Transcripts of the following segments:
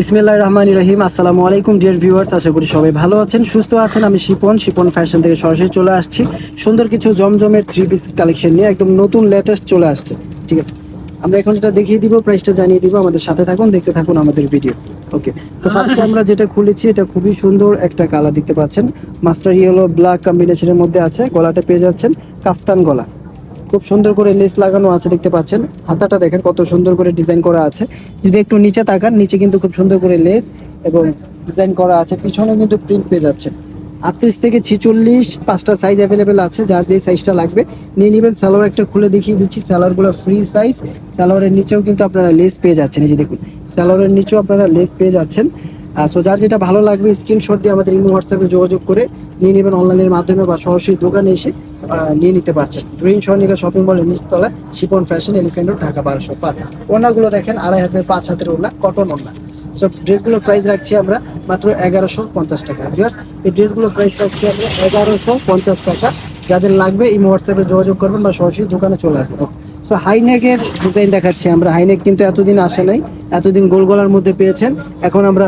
বিসমিল্লাহ রহমান রহিম। আসসালামু আলাইকুম ডিয়ার ভিউয়ার্স আশা করি সবাই ভালো আছেন সুস্থ আছেন। আমি শিপন শিপন ফ্যাশন থেকে সরাসরি চলে আসছি। সুন্দর কিছু জমজমের থ্রি পিস কালেকশন নিয়ে একদম নতুন লেটেস্ট চলে আসছে। ঠিক আছে? আমরা এখন এটা দেখিয়ে দিব প্রাইসটা জানিয়ে দিব আমাদের সাথে থাকুন দেখতে থাকুন আমাদের ভিডিও ওকে তো ফার্স্টে আমরা যেটা খুলেছি এটা খুবই সুন্দর একটা কালার দেখতে পাচ্ছেন। মাস্টার ইয়েলো ব্ল্যাক কম্বিনেশনের মধ্যে আছে গলাটা পেয়ে যাচ্ছেন কাফতান গলা। খুব সুন্দর করে লেস লাগানো আছে, দেখতে পাচ্ছেন। হাতাটা দেখেন কত সুন্দর করে ডিজাইন করা আছে। যদি একটু নিচে তাকান, নিচে কিন্তু খুব সুন্দর করে লেস এবং ডিজাইন করা আছে। পিছনে কিন্তু প্রিন্ট পেয়ে যাচ্ছে আটত্রিশ থেকে ছিচল্লিশ পাঁচটা সাইজ অ্যাভেলেবেল আছে, যার যে সাইজটা লাগবে। নিয়ে নেবেন স্যালোয়ার একটা খুলে দেখিয়ে দিচ্ছি। স্যালোয়ারগুলো ফ্রি সাইজ স্যালোয়ারের নিচেও কিন্তু আপনারা লেস পেয়ে যাচ্ছেন। এই যে দেখুন স্যালোয়ারের নিচেও আপনারা লেস পেয়ে যাচ্ছেন। সো যার যেটা ভালো লাগবে স্ক্রিনশট দিয়ে আমাদের ইমো হোয়াটসঅ্যাপে যোগাযোগ করে নিয়ে নেবেন অনলাইনের মাধ্যমে বা সরাসরি দোকানে এসে নিয়ে নিতে পারছেন। গ্রিন স্বর্ণিকা শপিং মলের নিচতলা শিপন ফ্যাশন এলিফেন্ট ঢাকা বারোশো পাঁচ। ওনাগুলো দেখেন, আড়াই হাতের, পাঁচ হাতের ওনা কটন ওনা সব ড্রেসগুলোর প্রাইস রাখছি আমরা মাত্র এগারোশো পঞ্চাশ টাকা। ভিউয়ার্স এই ড্রেসগুলোর প্রাইস রাখছি আমরা এগারোশো পঞ্চাশ টাকা। যাদের লাগবে, ইমো হোয়াটসঅ্যাপে যোগাযোগ করবেন বা সরাসরি দোকানে চলে আসবেন। তো হাইনেকের ডিজাইন দেখাচ্ছি আমরা। হাইনেক কিন্তু এতদিন আসে নাই, এতদিন গোল গলার মধ্যে পেয়েছেন। এখন আমরা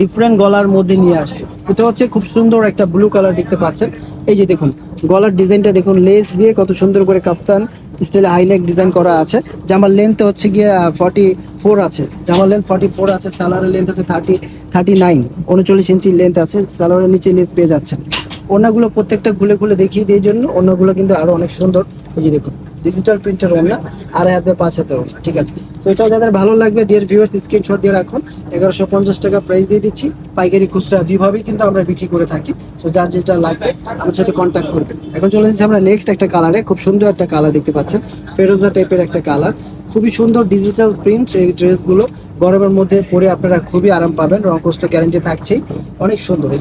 ডিফারেন্ট গলার মধ্যে নিয়ে আসছে। এটা হচ্ছে খুব সুন্দর একটা ব্লু কালার দেখতে পাচ্ছেন। এই যে দেখুন, গলার ডিজাইনটা দেখুন লেস দিয়ে কত সুন্দর করে কাফতান স্টাইলে হাইনেক ডিজাইন করা আছে। জামার লেন্থ হচ্ছে গিয়ে ফর্টি ফোর আছে। জামার লেন্থ ফর্টি ফোর আছে সালোয়ারের লেন্থ আছে থার্টি থার্টি নাইন উনচল্লিশ ইঞ্চি লেন্থ আছে সালোয়ারের নিচে লেস পেয়ে যাচ্ছেন। ওনাগুলো প্রত্যেকটা খুলে খুলে দেখিয়ে দিয়ে জন্য অন্যগুলো কিন্তু আরও অনেক সুন্দর। এই যে দেখুন ডিজিটাল প্রিন্টার ওনা আড়াই হাতে পাঁচ হাতে ওনা ঠিক আছে। তো এটাও যাদের ভালো লাগবে ডিয়ার ভিউয়ার্স স্ক্রিনশট দিয়ে রাখুন। এগারোশো পঞ্চাশ টাকা প্রাইস দিয়ে দিচ্ছি। পাইকারি খুচরা দুইভাবেই কিন্তু আমরা বিক্রি করে থাকি। তো যার যেটা লাগবে, আমার সাথে কন্ট্যাক্ট করবেন। এখন চলে এসেছি আমরা নেক্সট একটা কালারে খুব সুন্দর একটা কালার দেখতে পাচ্ছেন। ফেরোজা টাইপের একটা কালার খুবই সুন্দর ডিজিটাল প্রিন্ট এই ড্রেসগুলো গরমের মধ্যে পরে আপনারা খুবই আরাম পাবেন। রংকস্ত গ্যারেন্টি থাকছেই। অনেক সুন্দর এই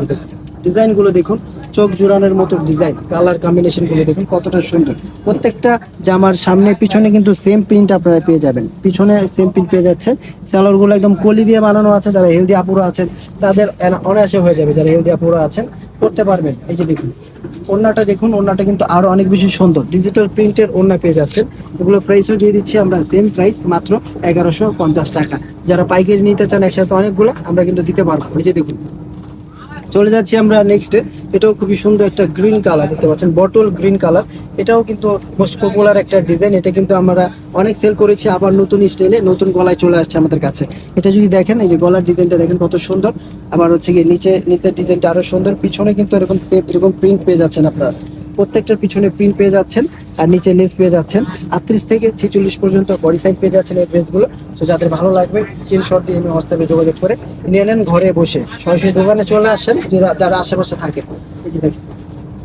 ডিজাইনগুলো দেখুন। চোখ জোড়ানোর মতো ডিজাইন কালার কম্বিনেশনগুলো দেখুন কতটা সুন্দর। প্রত্যেকটা জামার সামনে পিছনে কিন্তু সেম প্রিন্ট আপনারা পেয়ে যাবেন। পিছনে সেম প্রিন্ট পেয়ে যাচ্ছে স্যালোরগুলো একদম কলি দিয়ে বানানো আছে, যারা হেলদি আপুরা আছেন, তাদের অনায়াসে হয়ে যাবে যারা হেলদি আপুরা আছেন, করতে পারবেন। এই যে দেখুন, ওড়নাটা দেখুন, ওড়নাটা কিন্তু আরও অনেক বেশি সুন্দর। ডিজিটাল প্রিন্টের ওড়না পেয়ে যাচ্ছেন। এগুলো প্রাইসও দিয়ে দিচ্ছি আমরা সেম প্রাইস মাত্র এগারোশো পঞ্চাশ টাকা। যারা পাইকারি নিতে চান একসাথে অনেকগুলো, আমরা কিন্তু দিতে পারব। এই যে দেখুন চলে যাচ্ছি আমরা নেক্সটে এটাও খুবই সুন্দর একটা গ্রিন কালার দেখতে পাচ্ছেন বটল গ্রিন কালার এটাও কিন্তু মোস্ট পপুলার একটা ডিজাইন এটা কিন্তু আমরা অনেক সেল করেছি, আবার নতুন স্টাইলে নতুন গলায় চলে আসছে আমাদের কাছে। এটা যদি দেখেন, এই যে গলার ডিজাইনটা দেখেন কত সুন্দর। আবার হচ্ছে গিয়ে নিচে, নিচের ডিজাইনটা আরও সুন্দর, পিছনে কিন্তু এরকম সেফ এরকম প্রিন্ট পেয়ে যাচ্ছেন আপনারা। প্রত্যেকটার পিছনে প্রিন্ট পেয়ে যাচ্ছেন আর নিচে লেস পেয়ে যাচ্ছেন। আটত্রিশ থেকে ছেচল্লিশ পর্যন্ত বডি সাইজ পেয়ে যাচ্ছেন এই ড্রেসগুলো তো যাদের ভালো লাগবে স্ক্রিনশট দিয়ে আমি হোয়াটসঅ্যাপে যোগাযোগ করে নিয়ে নেন ঘরে বসে। সরাসরি দোকানে চলে আসেন, যারা- আশেপাশে থাকে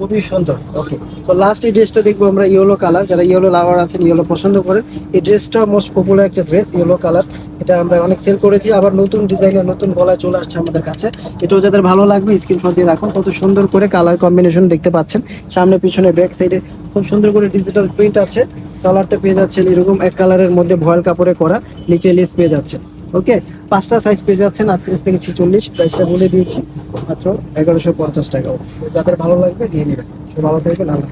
খুবই সুন্দর। ওকে তো লাস্ট এই ড্রেসটা দেখব আমরা ইয়েলো কালার যারা ইয়েলো লাভার আছেন ইয়েলো পছন্দ করেন, এই ড্রেসটা মোস্ট পপুলার একটা ড্রেস ইয়েলো কালার এটা আমরা অনেক সেল করেছি, আবার নতুন ডিজাইনের নতুন গলায় চলে আসছে আমাদের কাছে। এটাও যাদের ভালো লাগবে স্ক্রিনশট দিয়ে রাখুন। কত সুন্দর করে কালার কম্বিনেশন দেখতে পাচ্ছেন। সামনে, পিছনে ব্যাক সাইডে খুব সুন্দর করে ডিজিটাল প্রিন্ট আছে। সালারটা পেয়ে যাচ্ছেন এরকম এক কালারের মধ্যে ভয়েল কাপড়ে করা। নিচে লেস পেয়ে যাচ্ছেন। ওকে, পাঁচটা সাইজ পেয়ে যাচ্ছেন আটত্রিশ থেকে ছিচল্লিশ প্রাইসটা বলে দিয়েছি। মাত্র এগারোশো পঞ্চাশ টাকা। যাদের ভালো লাগবে নিয়ে নেবেন। ভালো থাকবে আল্লাহ।